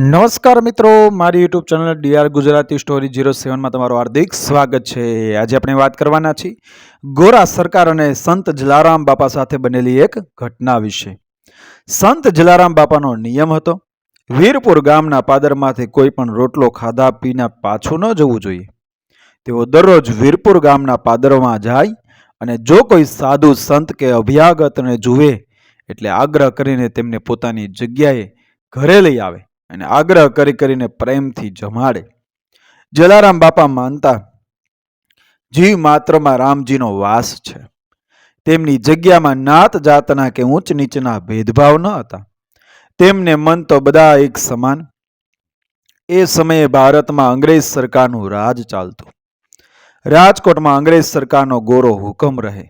નમસ્કાર મિત્રો, મારી YouTube channel DR Gujarati story zero સેવનમાં તમારું હાર્દિક સ્વાગત છે. આજે આપણે વાત કરવાના છીએ ગોરા સરકાર અને સંત જલારામ બાપા સાથે બનેલી એક ઘટના વિશે. સંત જલારામ બાપાનો નિયમ હતો, વીરપુર ગામના પાદરમાંથી કોઈ પણ રોટલો ખાધા પીના પાછું ન જવું જોઈએ. તેઓ દરરોજ વીરપુર ગામના પાદરમાં જાય અને જો કોઈ સાધુ સંત કે અભ્યાગતને જુએ, એટલે આગ્રહ કરીને તેમને પોતાની જગ્યાએ ઘરે લઈ આવે. અને આગ્રહ કરી કરીને પ્રેમથી જમાડે. જલારામ બાપા માનતા, જીવ માત્રમાં રામજીનો વાસ છે. તેમની જગ્યામાં નાત જાતના કે ઊંચ નીચના ભેદભાવ ન હતા. તેમને મન તો બધા એક સમાન. એ સમયે ભારતમાં અંગ્રેજ સરકારનું રાજ ચાલતું. રાજકોટમાં અંગ્રેજ સરકારનો ગોરો હુકમ રહે.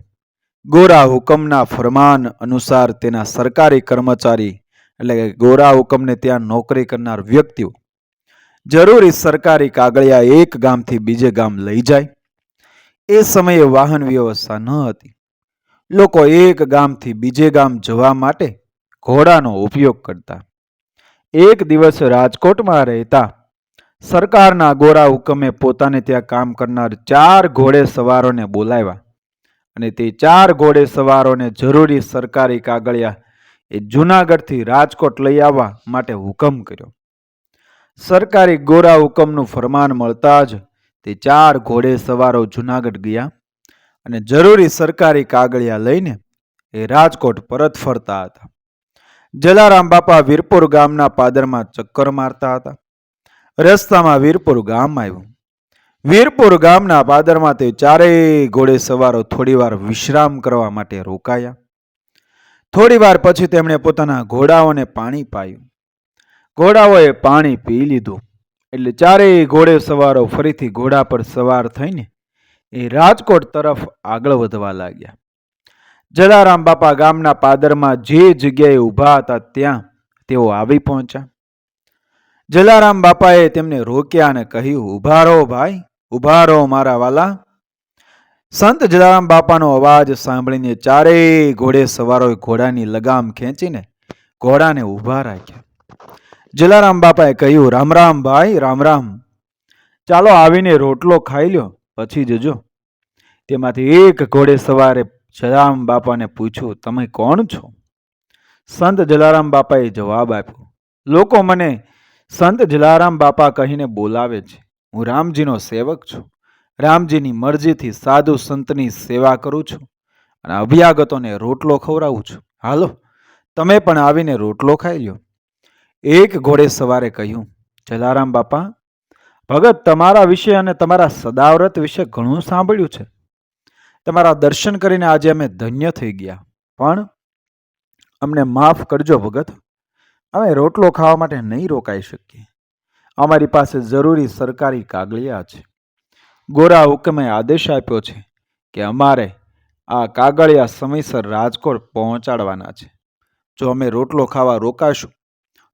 ગોરા હુકમના ફરમાન અનુસાર તેના સરકારી કર્મચારી એટલે કે ગોરા હુકમને ત્યાં નોકરી કરનાર વ્યક્તિઓ. જરૂરી સરકારી કાગળિયા એક ગામથી બીજે ગામ લઈ જાય. એ સમયે વાહન વ્યવસ્થા ન હતી. લોકો એક ગામથી બીજે ગામ જવા માટે ઘોડાનો ઉપયોગ કરતા. એક દિવસ રાજકોટમાં રહેતા સરકારના ગોરા હુકમે પોતાને ત્યાં કામ કરનાર ચાર ઘોડે સવારોને બોલાવ્યા. અને તે ચાર ઘોડે સવારોને જરૂરી સરકારી કાગળિયા એ જૂનાગઢથી રાજકોટ લઈ આવવા માટે હુકમ કર્યો. સરકારી ગોરા હુકમનું ફરમાન મળતા જ તે ચાર ઘોડે સવારો જૂનાગઢ ગયા અને જરૂરી સરકારી કાગળિયા લઈને એ રાજકોટ પરત ફરતા હતા. જલારામ બાપા વીરપુર ગામના પાદરમાં ચક્કર મારતા હતા. રસ્તામાં વીરપુર ગામ આવ્યું. વીરપુર ગામના પાદરમાં તે ચારેય ઘોડે સવારો થોડીવાર વિશ્રામ કરવા માટે રોકાયા. થોડી વાર પછી તેમણે પોતાના ઘોડાઓને પાણી પાયું. ઘોડાઓએ પાણી પી લીધું. એટલે ચારેય ઘોડે સવારો ફરીથી ઘોડા પર સવાર થઈને એ રાજકોટ તરફ આગળ વધવા લાગ્યા. જલારામ બાપા ગામના પાદરમાં જે જગ્યાએ ઊભા હતા ત્યાં તેઓ આવી પહોંચ્યા. જલારામ બાપાએ તેમને રોક્યા અને કહ્યું ઊભા રહો ભાઈ ઊભા રહો મારા વાલા. સંત જલારામ બાપાનો અવાજ સાંભળીને ચારેય ઘોડે સવારોએ ઘોડાની લગામ ખેંચીને ઘોડાને ઊભા રાખ્યા. જલારામ બાપાએ કહ્યું, રામ રામ ભાઈ, રામ રામ. ચાલો આવીને રોટલો ખાઈ લ્યો, પછી જજો. તેમાંથી એક ઘોડે સવારે જલારામ બાપાને પૂછ્યું, તમે કોણ છો? સંત જલારામ બાપાએ જવાબ આપ્યો, લોકો મને સંત જલારામ બાપા કહીને બોલાવે છે. હું રામજીનો સેવક છું. રામજીની મરજીથી સાધુ સંતની સેવા કરું છું અને અભ્યાગતોને રોટલો ખવડાવું છું. હાલો, તમે પણ આવીને રોટલો ખાઈ લ્યો. એક ઘોડે સવારે કહ્યું, જલારામ બાપા, ભગત તમારા વિશે અને તમારા સદાવ્રત વિશે ઘણું સાંભળ્યું છે. તમારા દર્શન કરીને આજે અમે ધન્ય થઈ ગયા. પણ અમને માફ કરજો ભગત, અમે રોટલો ખાવા માટે નહીં રોકાઈ શકીએ. અમારી પાસે જરૂરી સરકારી કાગળિયા છે. ગોરા હુકમે આદેશ આપ્યો છે કે અમારે આ કાગળિયા સમયસર રાજકોટ પહોંચાડવાના છે. જો અમે રોટલો ખાવા રોકાશું,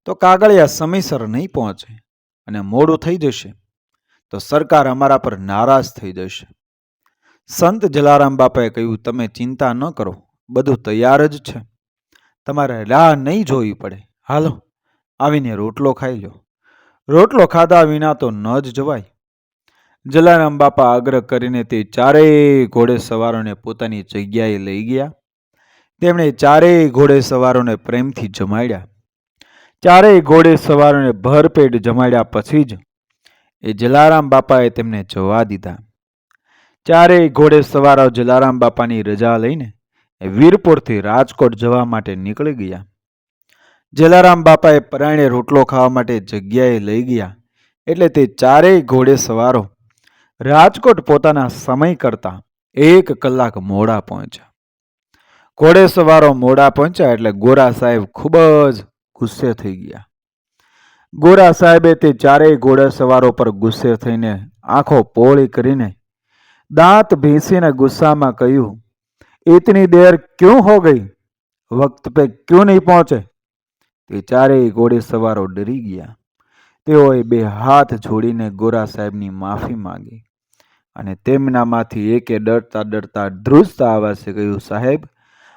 તો કાગળિયા સમયસર નહીં પહોંચે અને મોડું થઈ જશે, તો સરકાર અમારા પર નારાજ થઈ જશે. સંત જલારામ બાપાએ કહ્યું, તમે ચિંતા ન કરો, બધું તૈયાર જ છે. તમારે રાહ નહીં જોવી પડે. હાલો, આવીને રોટલો ખાઈ લો. રોટલો ખાધા વિના તો ન જ જવાય. જલારામ બાપા આગ્રહ કરીને તે ચારેય ઘોડે સવારોને પોતાની જગ્યાએ લઈ ગયા. તેમણે ચારેય ઘોડે સવારોને પ્રેમથી જમાડ્યા. ચારેય ઘોડે સવારોને ભરપેટ જમાડ્યા પછી જ એ જલારામ બાપાએ તેમને જવા દીધા. ચારેય ઘોડે સવારો જલારામ બાપાની રજા લઈને એ વીરપુરથી રાજકોટ જવા માટે નીકળી ગયા. જલારામ બાપાએ પરાયણે રોટલો ખાવા માટે જગ્યાએ લઈ ગયા. એટલે તે ચારેય ઘોડે સવારો રાજકોટ પોતાના સમય કરતા એક કલાક મોડા પહોંચ્યા. ઘોડે સવારો મોડા પહોંચ્યા એટલે ગોરા સાહેબ ખૂબ જ ગુસ્સે થઈ ગયા. ગોરા સાહેબે તે ચારેય ઘોડે સવારો પર ગુસ્સે થઈને આંખો પોળી કરીને દાંત ભીંસીને ગુસ્સામાં કહ્યું, ઇતની દેર ક્યું હો ગઈ? વક્ત પે ક્યું નહીં પહોંચે? તે ચારેય ઘોડે સવારો ડરી ગયા. તેઓએ બે હાથ જોડીને ગોરા સાહેબની માફી માંગી. અને તેમનામાંથી એકે ડરતા ડરતા ધ્રુજતા આવાસે કહ્યું સાહેબ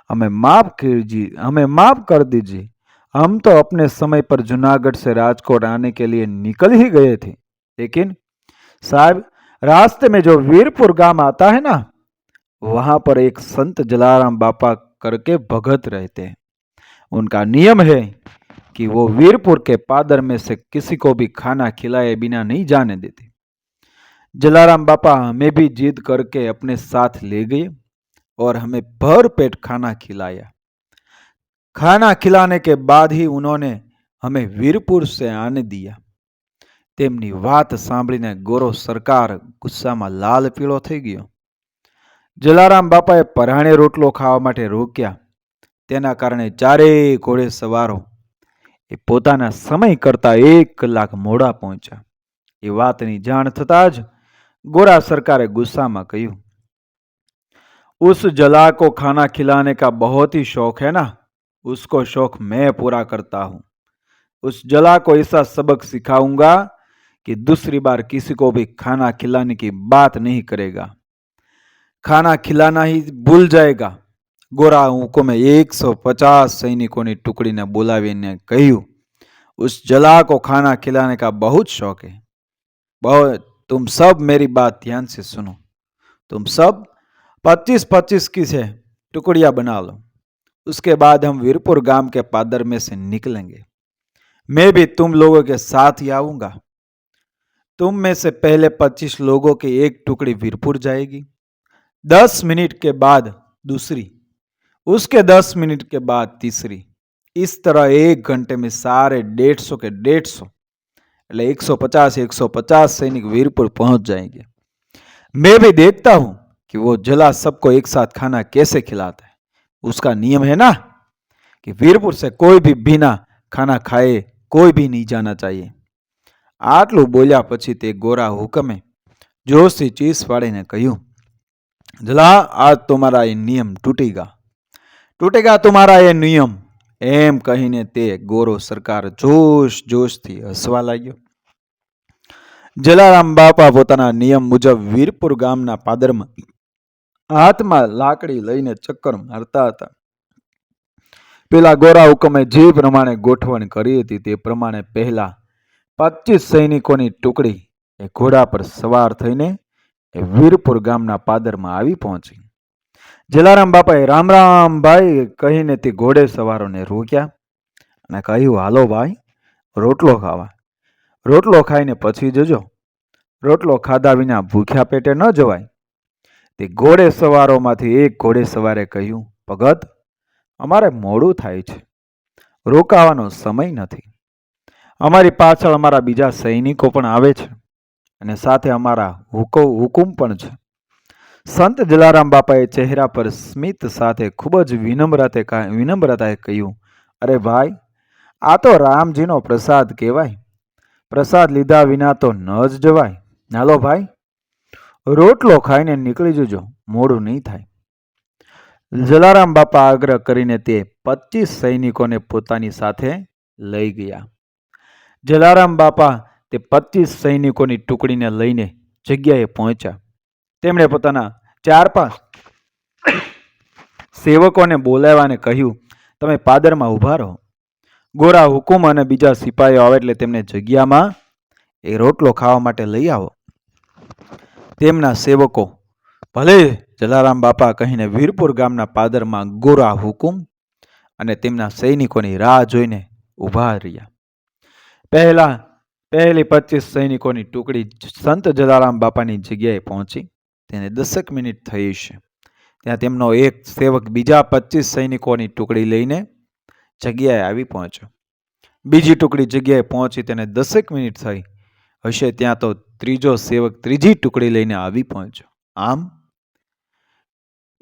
हमें माफ कीजिए हमें माफ कर दीजिए हम तो अपने समय पर जूनागढ़ से राजकोट आने के लिए निकल ही गए थे लेकिन साहब रास्ते में जो वीरपुर गांव आता है ना वहां पर एक संत जलाराम बापा करके भगत रहते हैं उनका नियम है कि वो वीरपुर के पादर में से किसी को भी खाना खिलाए बिना नहीं जाने देते जलाराम बापा हमें भी जिद करके अपने साथ ले गए और हमें भर पेट खाना खिलाया खाना खिलाने के बाद ही उन्होंने हमें વીરપુર से આને દિયા તેમની વાત સાંભળીને ગોરો સરકાર ગુસ્સામાં લાલ પીળો થઈ ગયો જલારામ બાપાએ પરાણે રોટલો ખાવા માટે રોક્યા તેના કારણે ચારેય ઘોડે સવારો એ પોતાના સમય કરતાં એક કલાક મોડા પહોંચ્યા એ વાતની જાણ થતાં જ गोरा सरकार गुस्सा में કહ્યું उस जला को खाना खिलाने का बहुत ही शौक है ना उसको शौक मैं पूरा करता हूं उस जला को ऐसा सबक सिखाऊंगा कि दूसरी बार किसी को भी खाना खिलाने की बात नहीं करेगा खाना खिलाना ही भूल जाएगा गोरा हुकुमे एक सौ पचास सैनिकों ने टुकड़ी ने बोलावीने કહ્યું उस जला को खाना खिलाने का बहुत शौक है बहुत तुम सब मेरी बात ध्यान से सुनो। तुम सब पच्चीस पच्चीस की से टुकड़िया बना लो। उसके बाद हम वीरपुर गाँव के पादर में से निकलेंगे। मैं भी तुम लोगों के साथ ही आऊँगा। तुम में से पहले पच्चीस लोगों की एक टुकड़ी वीरपुर जाएगी। दस मिनट के बाद दूसरी। उसके दस मिनट के बाद तीसरी। इस तरह एक घंटे में सारे डेढ़ सौ के डेढ़ सौ। એટલે એકસો પચાસ એકસો પચાસ सैनिक वीरपुर पहुंच जाएंगे मैं भी देखता हूं कि वो जला सबको एक साथ खाना कैसे खिलाता है उसका नियम है ना कि वीरपुर से कोई भी बिना खाना खाए કોઈ બી નહીં જાના ચાહીએ આટલું બોલ્યા પછી તે ગોરા હુકમે જોશથી ચીસ પાડીને કહ્યું જલા આજ તમારા એ નિયમ તૂટેગા તૂટેગા તમારા એ નિયમ એમ કહીને તે ગોરો સરકાર જોશ જોશથી હસવા લાગ્યો. જલારામ બાપા પોતાના નિયમ મુજબ વીરપુર ગામના પાદરમાં હાથમાં લાકડી લઈને ચક્કર મારતા હતા. પેલા ગોરા હુકમે જે પ્રમાણે ગોઠવણ કરી હતી તે પ્રમાણે પહેલા પચીસ સૈનિકોની ટુકડી એ ઘોડા પર સવાર થઈને એ વીરપુર ગામના પાદરમાં આવી પહોંચી. જલારામ બાપાએ રામ રામ ભાઈ કહીને તે ઘોડે સવારોને રોક્યા અને કહ્યું, હાલો ભાઈ, રોટલો ખાવા. રોટલો ખાઈને પછી જજો. રોટલો ખાધા વિના ભૂખ્યા પેટે ન જવાય. તે ઘોડે સવારોમાંથી એક ઘોડે સવારે કહ્યું, ભગત, અમારે મોડું થાય છે. રોકાવાનો સમય નથી. અમારી પાછળ અમારા બીજા સૈનિકો પણ આવે છે અને સાથે અમારા હુકો હુકુમ પણ છે. સંત જલારામ બાપાએ ચહેરા પર સ્મિત સાથે ખૂબ જ વિનમ્રતે વિનમ્રતાએ કહ્યું, અરે ભાઈ, આ તો રામજીનો પ્રસાદ કહેવાય. પ્રસાદ લીધા વિના તો ન જ જવાય. હાલો ભાઈ, રોટલો ખાઈને નીકળી જજો, મોડું નહીં થાય. જલારામ બાપા આગ્રહ કરીને તે પચીસ સૈનિકોને પોતાની સાથે લઈ ગયા. જલારામ બાપા તે પચીસ સૈનિકોની ટુકડીને લઈને જગ્યાએ પહોંચ્યા. તેમણે પોતાના ચાર પાંચ સેવકોને બોલાવવાને કહ્યું, તમે પાદરમાં ઊભા રહો. ગોરા હુકુમ અને બીજા સિપાહીઓ આવે એટલે તેમને જગ્યામાં એ રોટલો ખાવા માટે લઈ આવો. તેમના સેવકો, ભલે જલારામ બાપા કહીને વીરપુર ગામના પાદરમાં ગોરા હુકુમ અને તેમના સૈનિકોની રાહ જોઈને ઊભા રહ્યા. પહેલા, પહેલી પચીસ સૈનિકોની ટુકડી સંત જલારામ બાપાની જગ્યાએ પહોંચી. તેને દસેક મિનિટ થઈ છે. ત્યાં તેમનો એક સેવક બીજા પચીસ સૈનિકોની ટુકડી લઈને જગ્યાએ આવી પહોંચ્યો. બીજી ટુકડી જગ્યાએ પહોંચી તેને દસેક મિનિટ થઈ હશે ત્યાં તો ત્રીજો સેવક ત્રીજી ટુકડી લઈને આવી પહોંચ્યો. આમ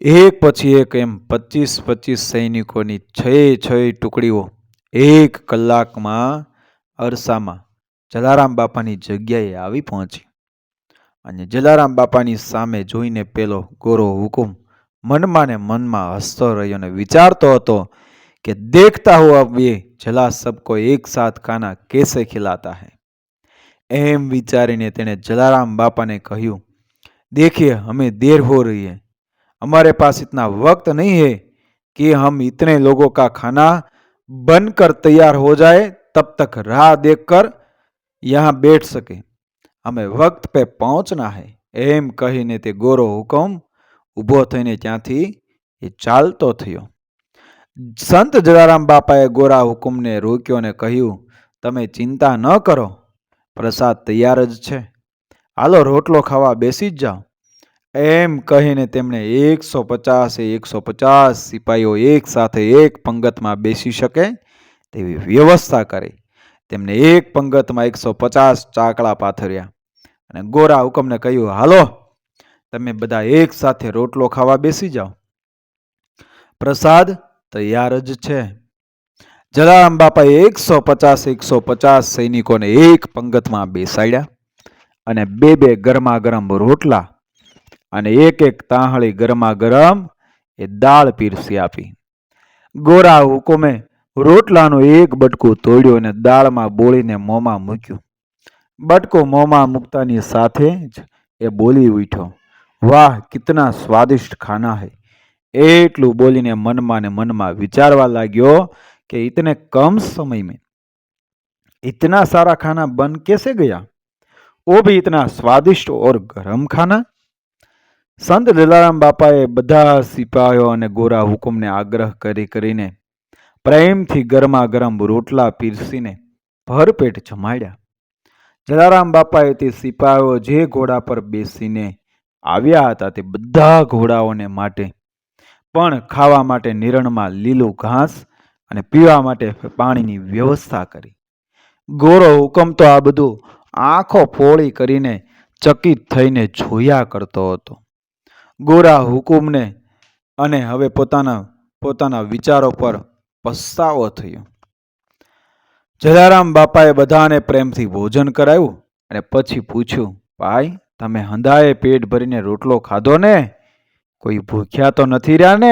એક પછી એક એમ પચીસ પચીસ સૈનિકોની છ છ ટુકડીઓ એક કલાકમાં અરસામાં જલારામ બાપાની જગ્યાએ આવી પહોંચી. અને જલારામ બાપાની સામે જોઈને પેલો ગોરો હુકુમ મનમાં ને મનમાં હસતો રહ્યો અને વિચારતો હતો कि देखता हुआ अब ये जला सबको एक साथ खाना कैसे खिलाता है एम विचारीने तेने जलाराम बापा ने કહ્યું देखिए हमें देर हो रही है हमारे पास इतना वक्त नहीं है कि हम इतने लोगों का खाना बनकर तैयार हो जाए तब तक राह देखकर यहाँ बैठ सके અમે વક્ત પે પહોંચના હે. એમ કહીને તે ગોરો હુકમ ઊભો થઈને ત્યાંથી એ ચાલતો થયો. સંત જલારામ બાપાએ ગોરા હુકુમને રોક્યો ને કહ્યું, તમે ચિંતા ન કરો, પ્રસાદ તૈયાર જ છે. હાલો રોટલો ખાવા બેસી જ જાઓ. એમ કહીને તેમણે એકસો પચાસ એકસો પચાસ સિપાહીઓ એક સાથે એક પંગતમાં બેસી શકે તેવી વ્યવસ્થા કરી. તેમને એક પંગતમાં એકસો પચાસ ચાકડા પાથર્યા. અને ગોરા હુકમને કહ્યું, હાલો, તમે બધા એક સાથે રોટલો ખાવા બેસી જાઓ. પ્રસાદ તૈયાર જ છે. જલારામ બાપાએ એકસો પચાસ એકસો પચાસ સૈનિકોને એક પંગતમાં બેસાડ્યા અને બે બે ગરમા ગરમ રોટલા અને એક એક તાહળી ગરમા ગરમ એ દાળ પીરસી આપી. ગોરા હુકમે રોટલાનું એક બટકું તોડ્યું અને દાળમાં બોળીને મોંમાં મૂક્યું. બટકો મોંમાં મૂકતાની સાથે જ એ બોલી ઉઠ્યો, વાહ, કિતના સ્વાદિષ્ટ ખાના હૈ. એટલું બોલીને મનમાં ને મનમાં વિચારવા લાગ્યો કે ઇતને કમ સમય મેં ઇતના સારા ખાના બન કેસે ગયા? ઓ ભી ઇતના સ્વાદિષ્ટ ઓર ગરમ ખાના? સંત દલારામ બાપાએ બધા સિપાહીઓ અને ગોરા હુકુમને આગ્રહ કરી કરીને પ્રેમથી ગરમા ગરમ રોટલા પીરસીને ભરપેટ જમાડ્યા. જલારામ બાપાએ તે સિપાહીઓ જે ઘોડા પર બેસીને આવ્યા હતા તે બધા ઘોડાઓને માટે, પણ ખાવા માટે નિરણમાં લીલું ઘાસ અને પીવા માટે પાણીની વ્યવસ્થા કરી. ગોરો હુકમ તો આ બધું આંખો ફોળી કરીને ચકિત થઈને જોયા કરતો હતો. ગોરા હુકુમને અને હવે પોતાના પોતાના વિચારો પર પસ્તાવો થયો. જલારામ બાપાએ બધાને પ્રેમથી ભોજન કરાયું અને પછી પૂછ્યું, ભાઈ, તમે હંધાએ પેટ ભરીને રોટલો ખાધો ને? કોઈ ભૂખ્યા તો નથી રહ્યા ને?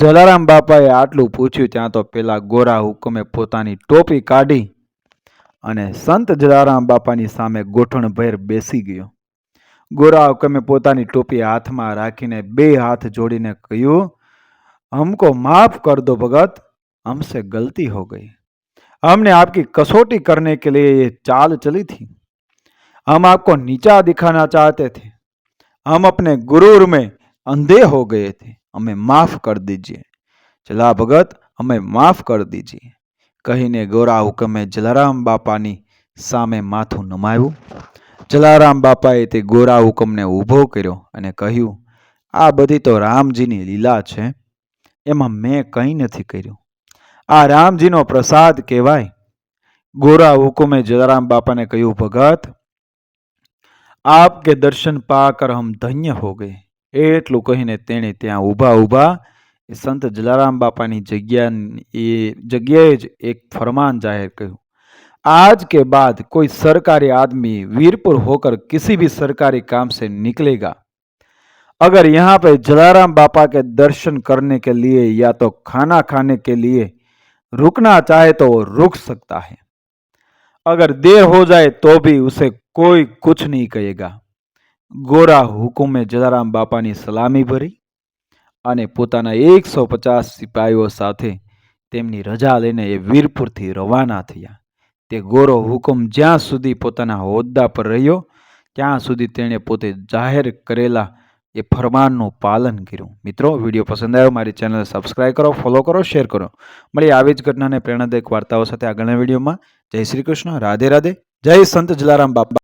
જલારામ બાપાએ આટલું પૂછ્યું, ત્યાં તો પેલા ગોરા હુકમે પોતાની ટોપી કાઢી અને સંત જલારામ બાપાની સામે ગોઠણભેર બેસી ગયો. ગોરા હુકમે પોતાની ટોપી હાથમાં રાખીને બે હાથ જોડીને કહ્યું હમકો માફ કરદો ભગત હમસે ગલતી હો ગઈ. हमने आपकी कसौटी करने के लिए ये चाल चली थी हम आपको नीचा दिखाना चाहते थे हम अपने गुरूर में अंधे हो गए थे हमें माफ कर दीजिए चला भगत हमें माफ कर दीजिए કહીને ગોરા હુકમે જલારામ બાપાની સામે માથું નમાવ્યું જલારામ બાપાએ તે ગોરા હુકમને ઊભો કર્યો અને કહ્યું આ બધી તો રામજીની લીલા છે એમાં મેં કંઈ નથી કર્યું આ રામજીનો પ્રસાદ કહેવાય ગોરા હુકુમે જલારામ બાપાને કહ્યું ભગત આપકે દર્શન પાકર હમ ધન્ય હો ગયે એટલું કહીને તેણે ત્યાં ઊભા ઊભા એ સંત જલારામ બાપાની જગ્યા એ જગ્યાએ જ એક ફરમાન જાહેર કર્યું आज के बाद कोई सरकारी आदमी वीरपुर होकर किसी भी सरकारी काम से निकलेगा अगर यहाँ पे जलाराम बापा के दर्शन करने के लिए या तो खाना खाने के लिए रुकना चाहे तो वो रुक सकता है अगर देर हो जाए तो भी उसे कोई कुछ नहीं कहेगा ગોરા હુકુમે જલારામ બાપાની સલામી ભરી અને પોતાના એકસો પચાસ સિપાહીઓ સાથે તેમની રજા લઈને એ વીરપુરથી રવાના થયા તે ગોરો હુકુમ જ્યાં સુધી પોતાના હોદ્દા પર રહ્યો ત્યાં સુધી તેણે પોતે જાહેર કરેલા એ ફરમાનનું પાલન કર્યું. મિત્રો, વીડિયો પસંદ આવ્યો, મારી ચેનલ સબસ્ક્રાઈબ કરો ફોલો કરો શેર કરો. મળી આવી જ ઘટનાને પ્રેરણાદાયક વાર્તાઓ સાથે આગળના વિડીયોમાં. જય શ્રી કૃષ્ણ. રાધે રાધે. જય સંત જલારામ બાપા.